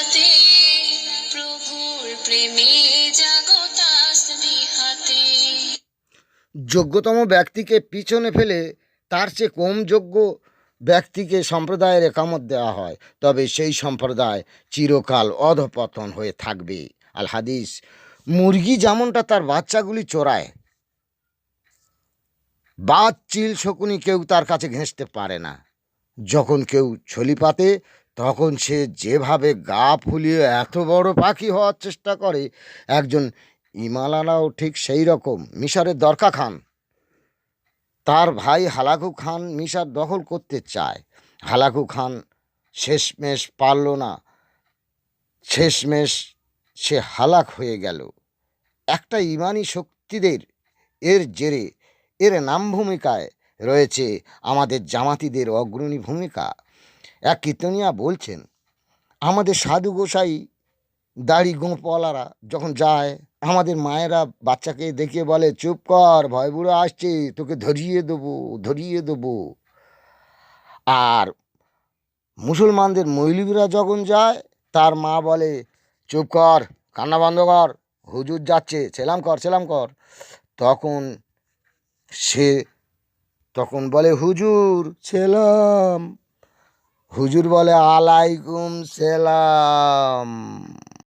রাতে প্রভুর প্রেমে জাগো তাসবিহাতে যোগ্যতম ব্যক্তিকে পিছনে ফেলে তার চেয়ে কম যোগ্য ব্যক্তিকে সম্প্রদায়ের একামত দেওয়া হয়, তবে সেই সম্প্রদায় চিরকাল অধপতন হয়ে থাকবে। আল হাদিস, মুরগি যেমনটা তার বাচ্চাগুলি চোরায়, বাদ চিল শকুনি কেউ তার কাছে ঘেঁষতে পারে না। যখন কেউ ছলি পাতে তখন সে যেভাবে গা ফুলিয়ে এত বড় পাখি হওয়ার চেষ্টা করে, একজন ইমালারাও ঠিক সেই রকম, মিশরের দরকা খান। তার ভাই হালাকু খান মিশর দখল করতে চায়। হালাকু খান শেষমেশ পারল না। শেষমেশ সে হালাক হয়ে গেল। একটা ইমানি শক্তিদের এর জেরে, এর নাম ভূমিকায় রয়েছে আমাদের জামাতিদের অগ্রণী ভূমিকা। এক কীর্তনিয়া বলছেন, আমাদের সাধু গোসাই, দাড়ি গোঁপওয়ালারা যখন যায়, আমাদের মায়েরা বাচ্চাকে দেখিয়ে বলে, চুপ কর ভয় বুড়ো আসছে তোকে ধরিয়ে দেবো ধরিয়ে দেবো। আর মুসলমানদের মৌলবীরা যখন যায়, তার মা বলে, চুপ কর, কান্না বন্ধ কর, হুজুর যাচ্ছে, সেলাম কর সেলাম কর তখন সে, তখন বলে, হুজুর, সেলাম হুজুর বলে আলাইকুম সেলাম।